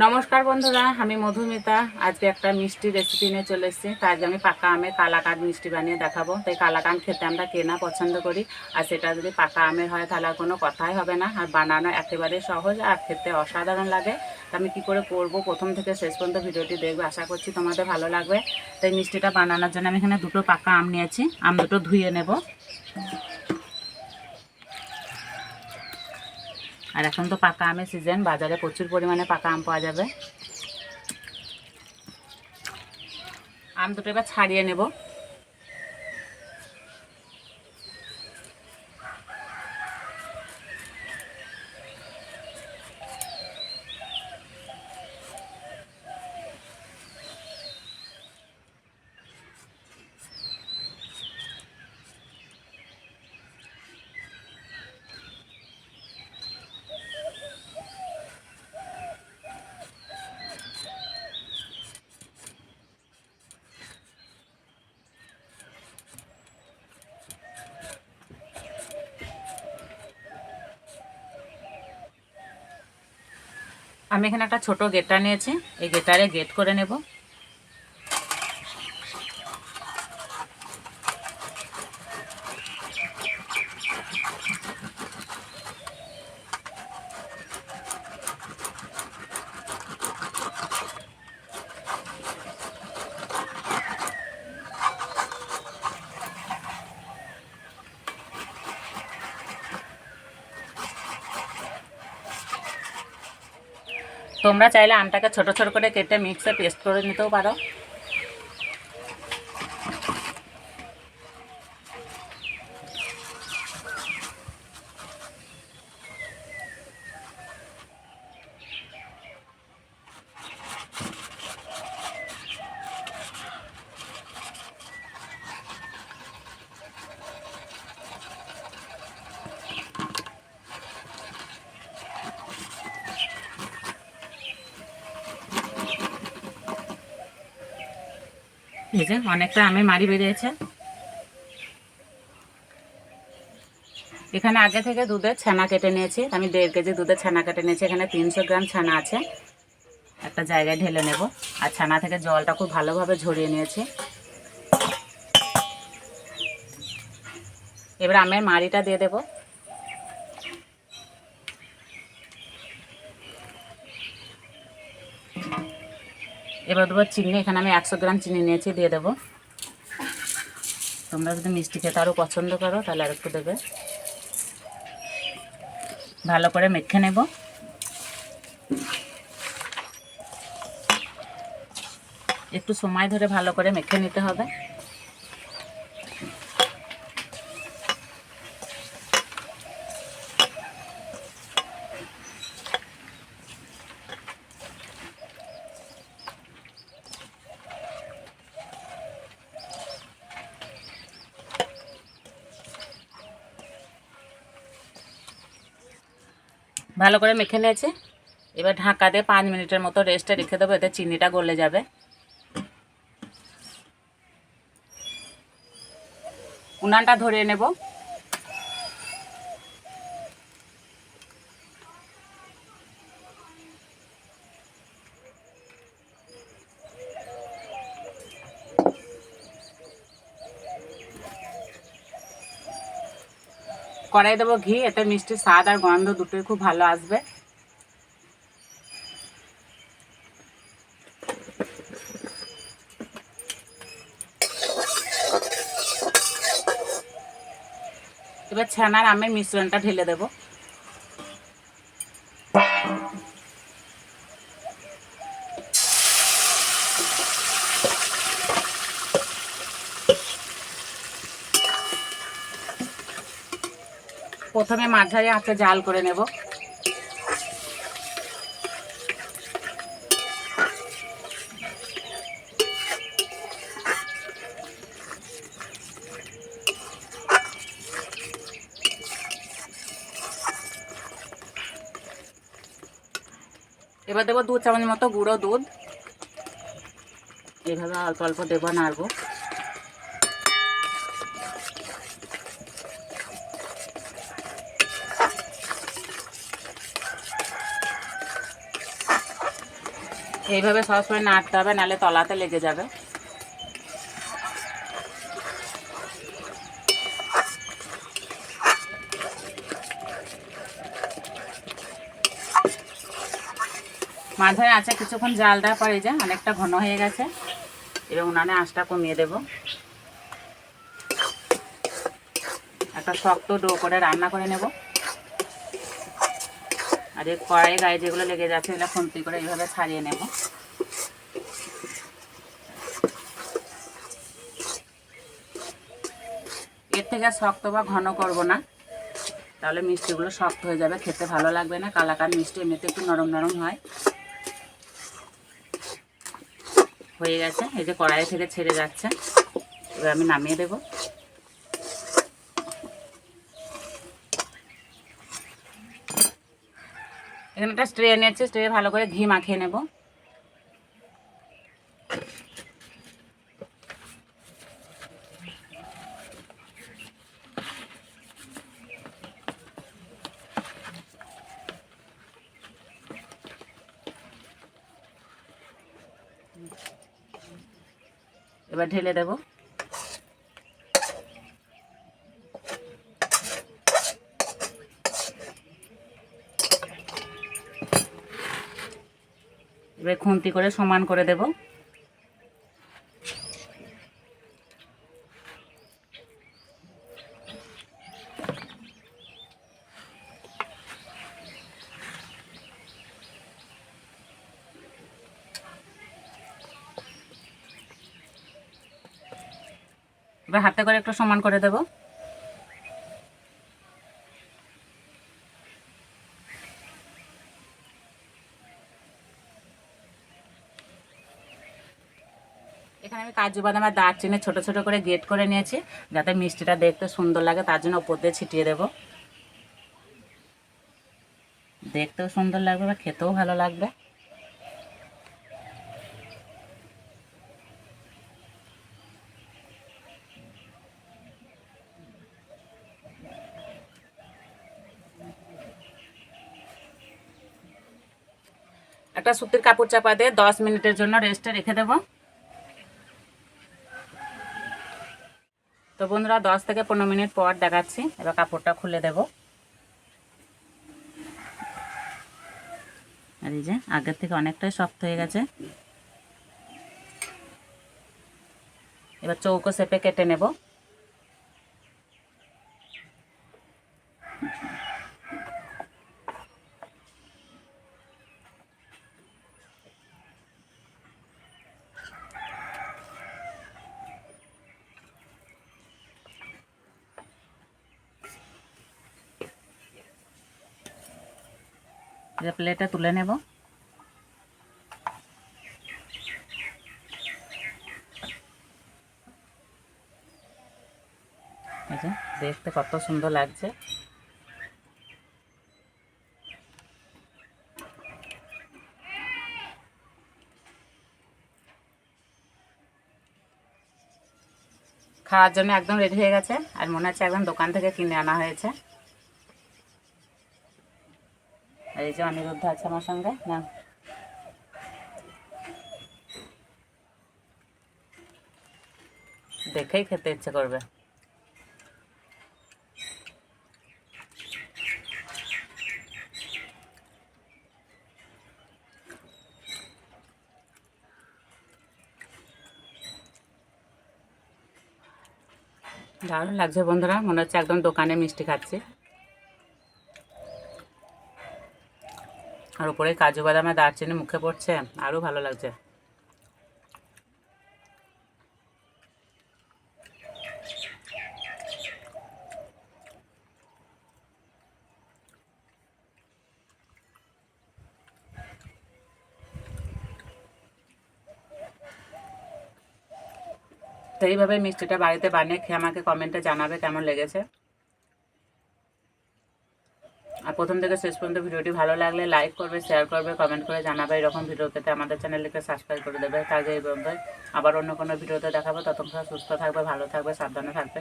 নমস্কার বন্ধুরা, আমি মধুমিতা। আজকে একটা মিষ্টি রেসিপি নিয়ে চলে এসেছি। তাই আমি পাকা আমের কালাকাঁদ মিষ্টি বানিয়ে দেখাবো। তাই কালাকাঁদ খেতে আমরা কেনা পছন্দ করি, আর সেটা যদি পাকা আমের হয় তাহলে আর কোনো কথাই হবে না। আর বানানো একেবারে সহজ আর খেতে অসাধারণ লাগে। তা আমি কী করে করব? প্রথম থেকে শেষ পর্যন্ত ভিডিওটি দেখবে। আশা করছি তোমাদের ভালো লাগবে। তাই মিষ্টিটা বানানোর জন্য আমি এখানে দুটো পাকা আম নিয়েছি। আম দুটো ধুয়ে নেব। আর এখন তো পাকা আমের সিজন বাজারে প্রচুর পরিমাণে পাকা আম পাওয়া যাবে। আম দুটো এবার ছাড়িয়ে নেব। আমি এখানে একটা ছোট গেটার নিয়েছি। এই গেটারে গেট করে নেব। তোমরা চাইলে আমটাকে ছোট ছোট করে কেটে মিক্সে পেস্ট করে নিতেও পারো। এই অনেকটা আমের মারি বেরিয়েছে। এখানে আগে থেকে দুধের ছানা কেটে নিয়েছি। আমি দেড় কেজি দুধের ছানা কেটে নিয়েছি। এখানে তিনশো গ্রাম ছানা আছে। একটা জায়গায় ঢেলে নেব। আর ছানা থেকে জলটা খুব ভালোভাবে ঝরিয়ে নিয়েছি। এবার আমের মাড়িটা দিয়ে দেবো। এবার দেবো চিনি, এখানে আমি একশো গ্রাম চিনি নিয়েছি, দিয়ে দেবো। তোমরা যদি মিষ্টি খেতে আরও পছন্দ করো, তাহলে আরেকটু দেবে। ভালো করে মেখে নেব। একটু সময় ধরে ভালো করে মেখে নিতে হবে। ভালো করে মেখে নিয়েছি। এবার ঢাকা দিয়ে পাঁচ মিনিটের মতো রেস্টে রেখে দেবো, এতে চিনিটা গলে যাবে। উনানটা ধরিয়ে নেব। কড়াই দেবো ঘি, এতে মিষ্টি স্বাদ আর গন্ধ দুটোই খুব ভালো আসবে। এবার ছানার আমের মিশ্রণটা ঢেলে দেবো। প্রথমে মাঝারি আঁচে জাল করে নেব। এবার দেবো দু চামচ মতো গুঁড়ো দুধ। এভাবে অল্প অল্প দেবো নাড়বো। এইভাবে সবসময় নাড়তে হবে, নাহলে তলাতে লেগে যাবে। মাঝে আছে কিছুক্ষণ জাল দেওয়ার পরে যে অনেকটা ঘন হয়ে গেছে, এবার উনানে আঁচটা কমিয়ে দেব। একটা শক্ত ডো করে রান্না করে নেব। আর এই কড়াই গায়ে যেগুলো লেগে যাচ্ছে এগুলো খুন্তি করে এইভাবে ছাড়িয়ে নেব। এর থেকে শক্ত বা ঘন করব না। তাহলে মিষ্টিগুলো শক্ত হয়ে যাবে, খেতে ভালো লাগবে না। কালাকার মিষ্টি এমনিতে একটু নরম নরম হয়। হয়ে গেছে, এই যে কড়াই থেকে ছেড়ে যাচ্ছে। এবার আমি নামিয়ে দেবো। এখানে একটা স্ট্রে নিয়েছি স্ট্রে ভালো করে ঘি মাখিয়ে নেব। এবার ঢেলে দেবো এবার খুন্তি করে সমান করে দেব। এবার হাতে করে একটু সমান করে দেবো। কাজু বাদাম আর দারচিনি ছোট ছোট করে গেট করে নিয়েছি। যাতে মিষ্টিটা দেখতে সুন্দর লাগে, তার জন্য ওপর দিয়ে ছিটিয়ে দেবো। দেখতেও সুন্দর লাগবে বা খেতেও ভালো লাগবে। একটা সুতির কাপড় চাপা দিয়ে দশ মিনিটের জন্য রেস্টে রেখে দেবো। তো বন্ধুরা, দশ থেকে পনেরো মিনিট পর দেখাচ্ছি। এবার কাপড়টা খুলে দেব। আর এই যে, আগের থেকে অনেকটাই শক্ত হয়ে গেছে। এবার চৌকো সেপে কেটে নেব। এবার প্লেটে তুলে নেব। দেখতে কত সুন্দর লাগছে। খাওয়ার জন্য একদম রেডি হয়ে গেছে, আর মনে হচ্ছে একদম দোকান থেকে কিনে আনা হয়েছে। আর এই যে অনিরুদ্ধ আছে আমার সঙ্গে, না? দেখেই খেতে ইচ্ছে করবে। দারুণ লাগছে বন্ধুরা, মনে হচ্ছে একদম দোকানে মিষ্টি খাচ্ছি। আর উপরে কাজু বাদামে দারচিনি মুখে পড়ছে। আরও ভালো লাগছে। তো এইভাবে মিষ্টিটা বাড়িতে বানিয়ে খেয়ে আমাকে কমেন্টে জানাবে কেমন লেগেছে। আর প্রথম থেকে শেষ পর্যন্ত ভিডিওটি ভালো লাগলে লাইক করবে শেয়ার করবে কমেন্ট করে জানাবে। এরকম ভিডিও পেতে আমাদের চ্যানেলকে সাবস্ক্রাইব করে দেবে। তাকে এইভাবে আবার অন্য কোনো ভিডিওতে দেখাবো। ততক্ষণ সুস্থ থাকবে, ভালো থাকবে, সাবধানে থাকবে।